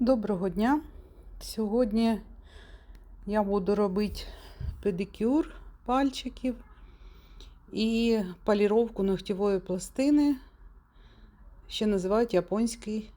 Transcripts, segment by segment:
Доброго дня! Сьогодні я буду робити педикюр пальчиків і поліровку ногтєвої пластини. Ще називають японський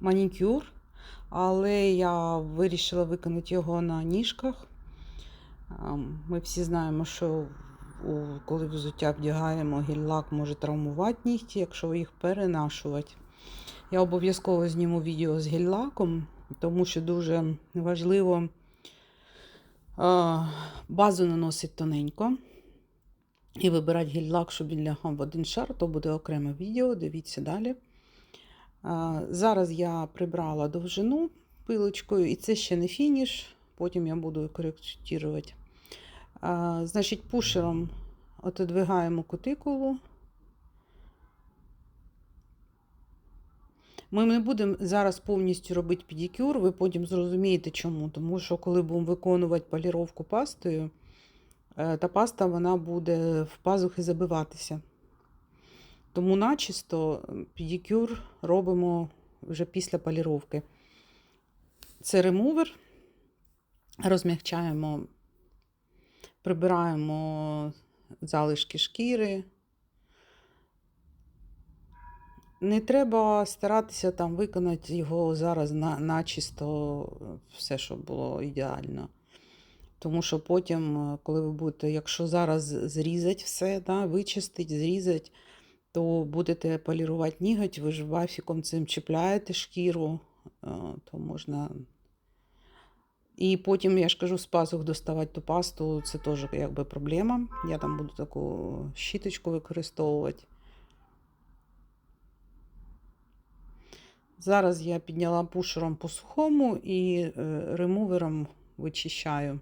манікюр, але я вирішила виконати його на ніжках. Ем, Ми всі знаємо, що коли взуття вдягаємо, гель-лак може травмувати нігті, якщо їх перенашувати. Я обов'язково зніму відео з гель-лаком, тому що дуже важливо базу наносити тоненько. І вибирати гель-лак, щоб він лягав в один шар, то буде окреме відео, дивіться далі. Зараз я прибрала довжину пилочкою, і це ще не фініш, потім я буду коректувати. Значить, пушером отодвигаємо кутикулу. Ми не будемо зараз повністю робити педикюр, ви потім зрозумієте чому. Тому що коли будемо виконувати поліровку пастою, е, та паста вона буде в пазухи забиватися. Тому начисто педикюр робимо вже після поліровки. Це ремувер. Розмягчаємо, прибираємо залишки шкіри. Не треба старатися там виконати його зараз на, начисто все, щоб було ідеально. Тому що потім, е, коли ви будете, якщо зараз зрізати все, да, вичистити, зрізати, то будете полірувати ніготь, ви ж вафіком цим чіпляєте шкіру, е, то можна. І потім, я ж кажу, з пазух доставати ту пасту, це теж якби проблема. Я там буду таку щіточку використовувати. Зараз я підняла пушером по сухому і е, ремувером вичищаю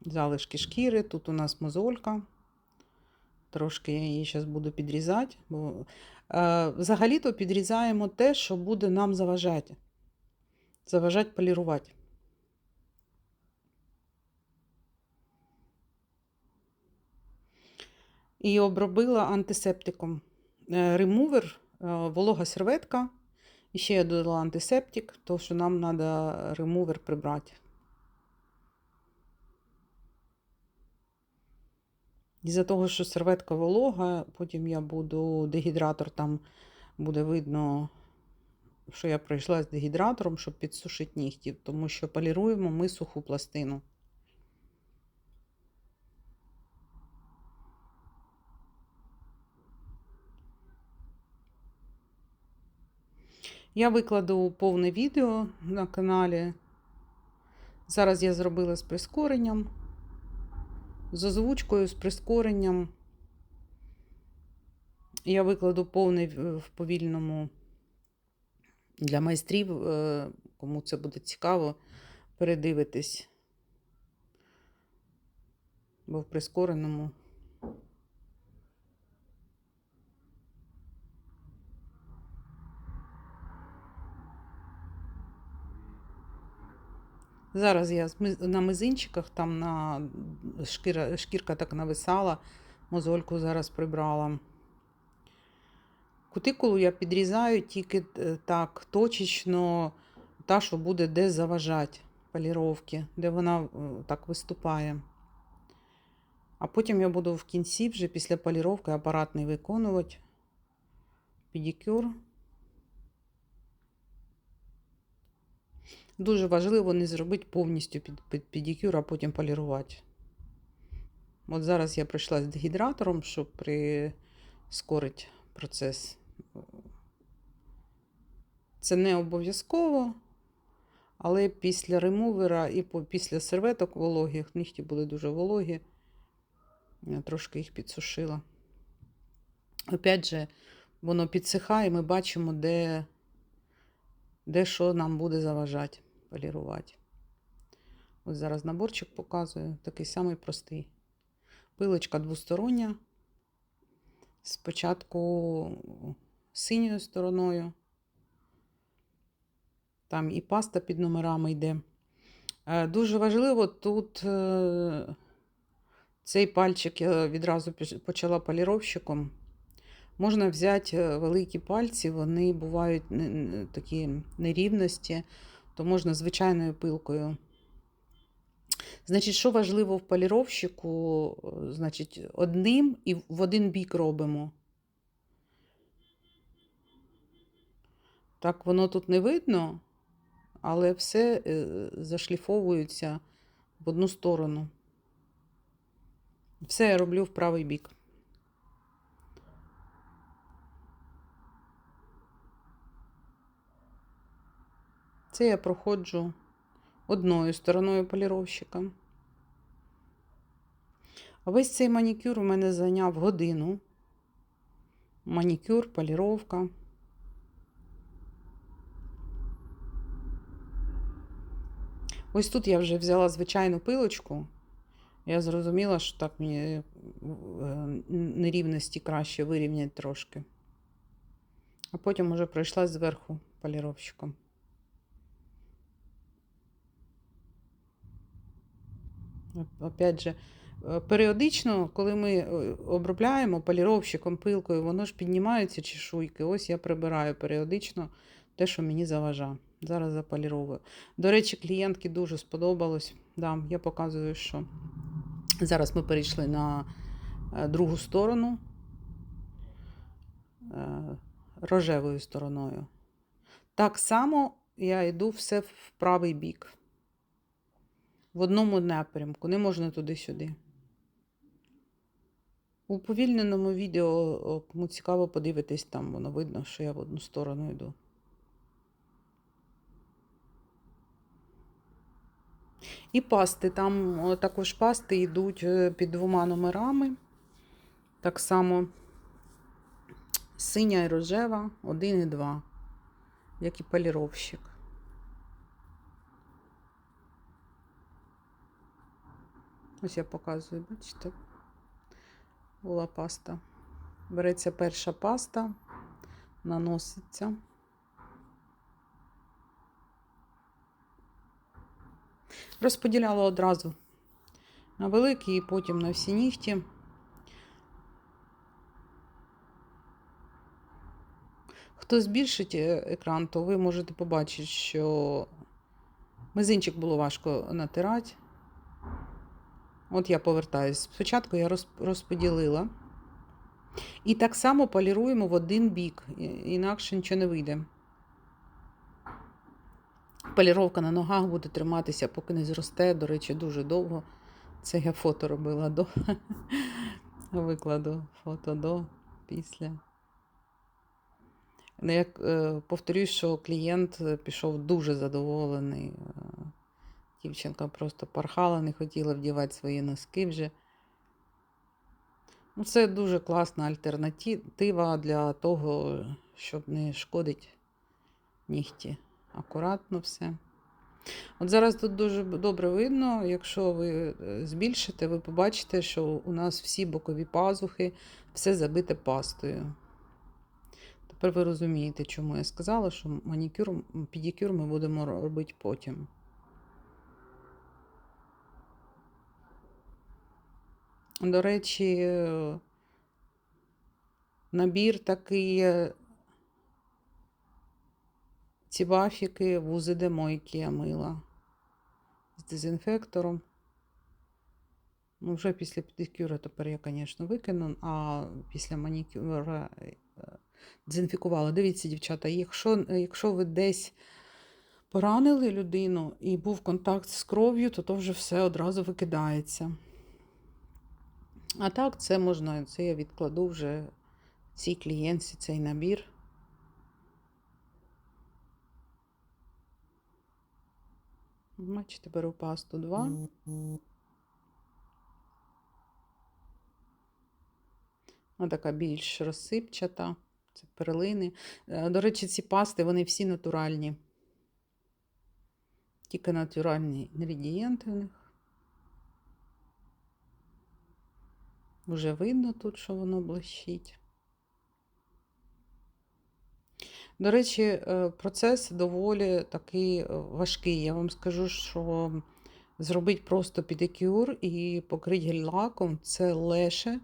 залишки шкіри. Тут у нас мозолька. Трошки я її зараз буду підрізати. Бо, е, взагалі-то підрізаємо те, що буде нам заважати. Заважати полірувати. І обробила антисептиком. Е, Ремувер волога серветка. І ще я додала антисептик, тому що нам треба ремувер прибрати. Із-за того, що серветка волога, потім я буду дегідратор, там буде видно, що я пройшла з дегідратором, щоб підсушити нігті, тому що поліруємо ми суху пластину. Я викладу повне відео на каналі. Зараз я зробила з прискоренням, з озвучкою, з прискоренням. Я викладу повне в повільному для майстрів, е, кому це буде цікаво, передивитись. Бо в прискореному. Зараз я на мизинчиках, там на шкіра, шкірка так нависала, мозольку зараз прибрала. Кутикулу я підрізаю тільки е, так точечно, та, що буде де заважати поліровки, де вона е, так виступає. А потім я буду в кінці, вже після поліровки апаратний виконувати педикюр. Дуже важливо не зробити повністю під, під педикюр, а потім полірувати. От зараз я прийшла з дегідратором, щоб прискорити процес. Це не обов'язково, але після ремувера і після серветок вологих, нігті були дуже вологі. Я трошки їх підсушила. Опять же, воно підсихає, ми бачимо, де, де що нам буде заважати полірувати. Ось зараз наборчик показую, такий самий простий. Пилочка двостороння. Спочатку синьою стороною. Там і паста під номерами йде. Е, Дуже важливо тут е, цей пальчик я відразу почала поліровщиком. Можна взяти е, великі пальці, вони бувають такі нерівності, то можна звичайною пилкою. Значить, що важливо в поліровщику, е, значить, одним і в один бік робимо. Так воно тут не видно, але все е, зашліфовується в одну сторону. Все я роблю в правий бік. Це я проходжу одною стороною поліровщика. Весь цей манікюр у мене зайняв годину. Манікюр, поліровка. Ось тут я вже взяла звичайну пилочку. Я зрозуміла, що так мені е, нерівності краще вирівняти трошки. А потім уже пройшла зверху поліровщиком. Опять же, е, періодично, коли ми е, обробляємо поліровщиком, пилкою, воно ж піднімаються чешуйки. Ось я прибираю періодично те, що мені заважає. Зараз заполіровую. До речі, клієнтки дуже сподобалось. Да, я показую, що зараз ми перейшли на е, другу сторону рожевою стороною. Так само я йду все в правий бік. В одному напрямку, не можна туди-сюди. У уповільненому відео, кому цікаво подивитись, там воно видно, що я в одну сторону йду. І пасти. Там також пасти йдуть е, під двома номерами. Так само синя і рожева, один і два, як і поліровщик. Ось я показую, бачите? Була паста. Береться перша паста, наноситься. Розподіляла одразу на великі і потім на всі нігті. Хто збільшить е, екран, то ви можете побачити, що мизинчик було важко натирати. От я повертаюсь. Спочатку я розподілила. І так само поліруємо в один бік, інакше нічого не вийде. Поліровка на ногах буде триматися, поки не зросте. До речі, дуже довго. Це я фото робила до. Викладу фото до, після. Ну, як е, повторюсь, що клієнт е, пішов дуже задоволений. Дівчинка просто порхала, не хотіла вдівати свої носки вже. Ну, це дуже класна альтернатива для того, щоб не шкодить нігті. Акуратно все. От зараз тут дуже добре видно, якщо ви е, збільшите, ви побачите, що у нас всі бокові пазухи, все забите пастою. Тепер ви розумієте, чому я сказала, що манікюр, педикюр ми будемо робити потім. До речі, е, набір такий. е, Ці бафіки в УЗД я мила з дезінфектором. Ну, вже після педикюра тепер я, звісно, викину, а після манікюра е, дезінфікувала. Дивіться, дівчата, якщо, якщо ви десь поранили людину і був контакт з кров'ю, то то вже все одразу викидається. А так, це можна, це я відкладу вже цій клієнтці цей набір. Бачите, беру пасту 2. Вона така більш розсипчата. Це перлини. Е, До речі, ці пасти, вони всі натуральні. Тільки натуральні інгредієнти в них. Вже видно тут, що воно блищить. До речі, е, процес доволі такий е, важкий. Я вам скажу, що зробити просто педикюр і покрити гель-лаком це легше,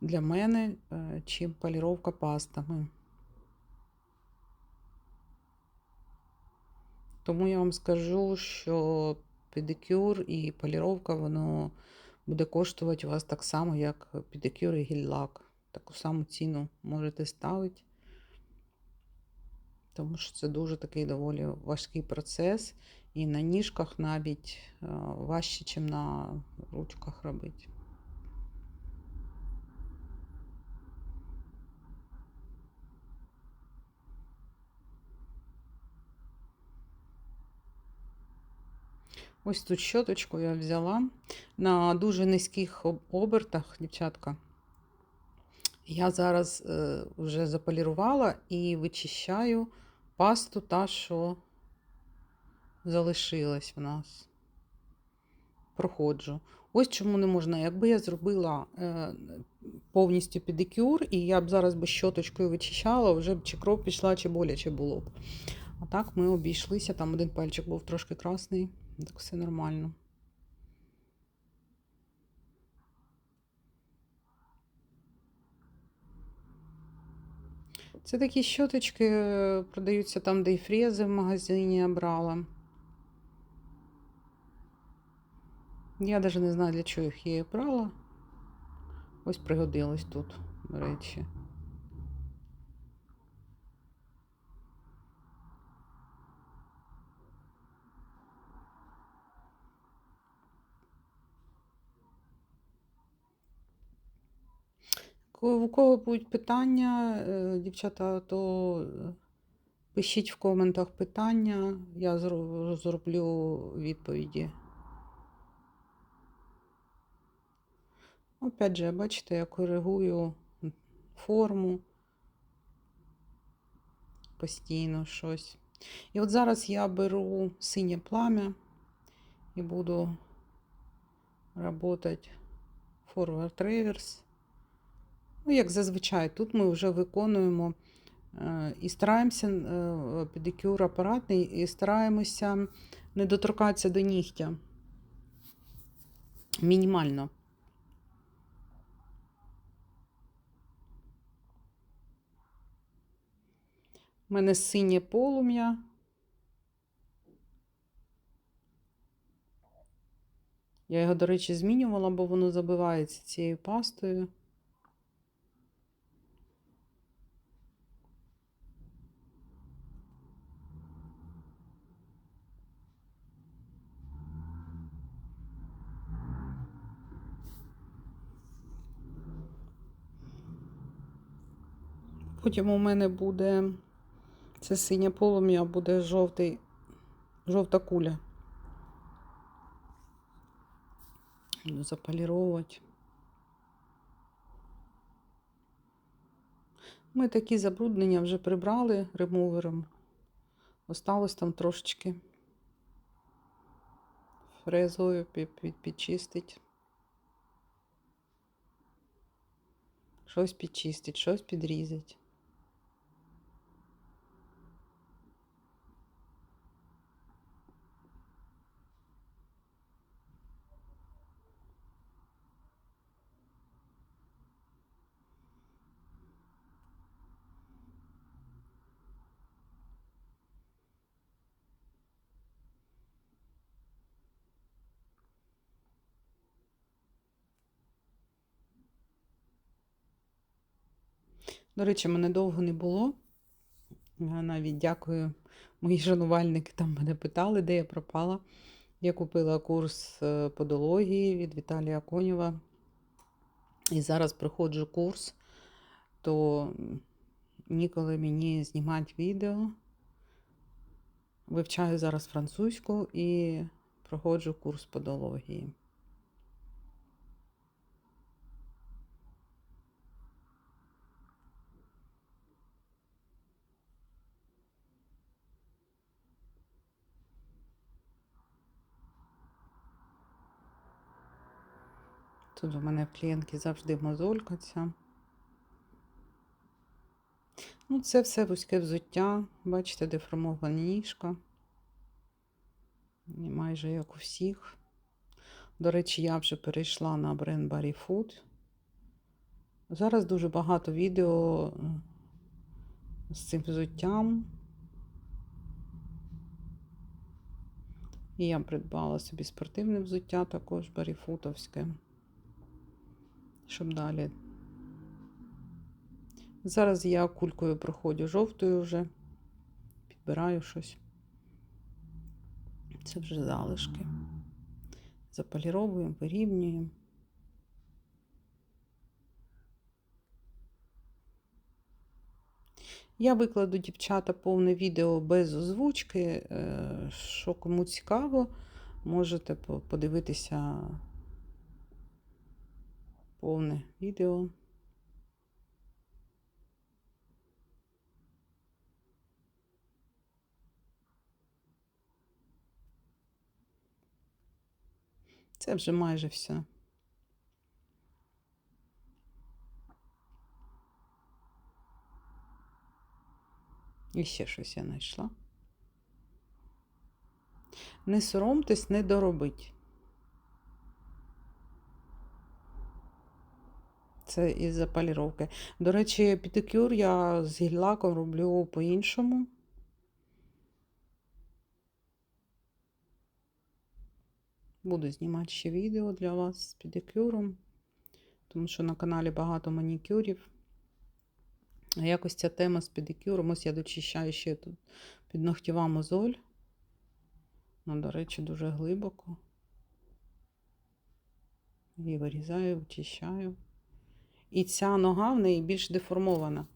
для мене, е, чим поліровка пастами. Тому я вам скажу, що педикюр і поліровка, воно буде коштувати у вас так само, як педикюр і гель-лак. Таку саму ціну можете ставити. Тому що це дуже такий доволі важкий процес. І на ніжках навіть е, важче, ніж на ручках робити. Ось тут щоточку я взяла на дуже низьких обертах, дівчатка. Я зараз е, вже заполірувала і вичищаю пасту та, що залишилась в нас. Проходжу. Ось чому не можна. Якби я зробила е, повністю педикюр, і я б зараз би щоточкою вичищала, вже б чи кров пішла, чи боляче було б. А так ми обійшлися, там один пальчик був трошки красний, так все нормально. Це такі щоточки е, продаються там, де і фрези в магазині я брала. Я навіть не знаю, для чого їх я брала. Ось пригодилось тут, до речі. У кого будуть питання, е, дівчата, то е, пишіть в коментах питання, я зро- зроблю відповіді. Опять же, бачите, я коригую форму постійно щось. І от зараз я беру синє плам'я і буду працювати forward reverse. Ну, як зазвичай, тут ми вже виконуємо е, і стараємося е, педикюр апаратний, і стараємося не доторкатися до нігтя. Мінімально. У мене синє полум'я. Я його, до речі, змінювала, бо воно забивається цією пастою. Потім у мене буде це синє полум'я, буде жовтий, жовта куля. Буду заполіровувати. Ми такі забруднення вже прибрали ремувером. Осталось там трошечки фрезою пі- пі- підчистить. Щось підчистить, щось підрізать. До речі, мене довго не було. Я навіть дякую. Мої шанувальники там мене питали, де я пропала. Я купила курс е, подології від Віталія Конєва. І зараз проходжу курс, то ніколи мені знімати відео. Вивчаю зараз французьку і проходжу курс подології. Тут у мене в клієнтки завжди мозолька ця. Ну, це все вузьке взуття. Бачите, деформована ніжка. І майже як у всіх. До речі, я вже перейшла на бренд Barry Food. Зараз дуже багато відео з цим взуттям. І я придбала собі спортивне взуття також баріфутовське, щоб далі. Зараз я кулькою проходжу жовтою вже, підбираю щось. Це вже залишки. Заполіровуємо, вирівнюємо. Я викладу, дівчата, повне відео без озвучки. е, Що кому цікаво, можете подивитися повне відео. Це вже майже все. І ще щось я знайшла. Не соромтесь, не доробить. Це із запаліровки. До речі, педикюр я з гель-лаком роблю по-іншому. Буду знімати ще відео для вас з педикюром, тому що на каналі багато манікюрів. А якось ця тема з педикюром, ось я дочищаю ще тут під ногтєва мозоль. Ну, до речі, дуже глибоко. Її вирізаю, очищаю. І ця нога в неї більш деформована.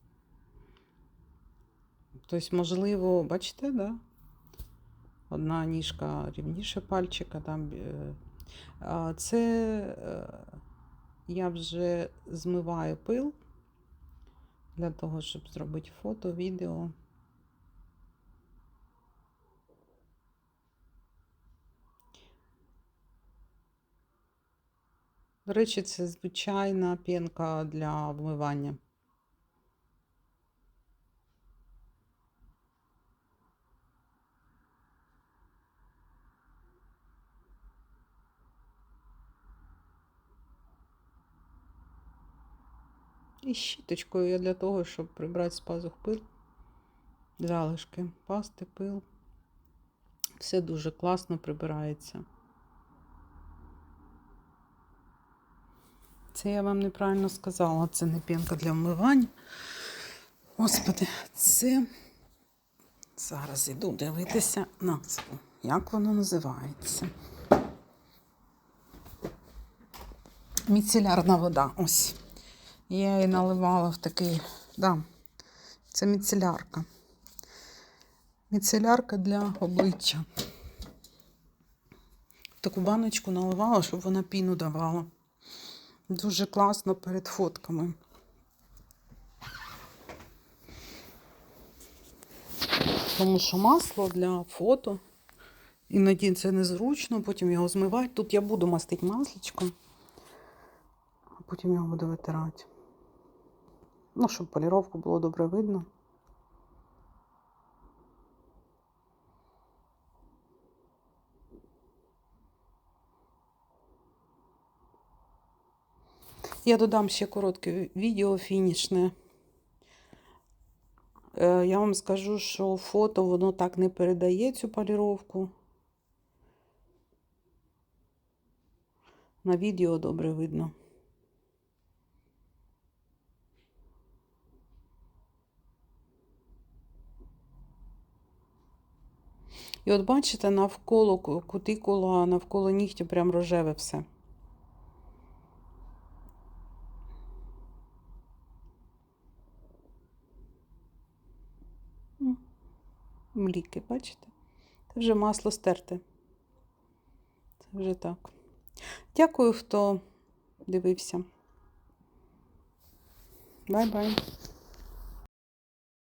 Тобто, можливо, бачите, да? Одна ніжка рівніше пальчика. Там, е, це е, я вже змиваю пил для того, щоб зробити фото, відео. До речі, це звичайна пінка для вмивання. І щіточкою я для того, щоб прибрати з пазух пил, залишки, пасти, пил. Все дуже класно прибирається. Це я вам неправильно сказала, це не пінка для вмивання. Господи, це зараз іду дивитися назву. Як воно називається? Міцелярна вода. Ось. Я її наливала в такий. Да, це міцелярка. Міцелярка для обличчя. Таку баночку наливала, щоб вона піну давала. Дуже класно перед фотками. Тому що масло для фото. Іноді це незручно, потім його змивати. Тут я буду мастити масличком, а потім його буду витирати. Ну, щоб поліровку було добре видно. Я додам ще коротке відео фінішне. Е, Я вам скажу, що фото воно так не передає цю поліровку. На відео добре видно. І от бачите, навколо кутикула, навколо нігтя прям рожеве все. Мліки, бачите? Це вже масло стерте. Це вже так. Дякую, хто дивився. Бай-бай.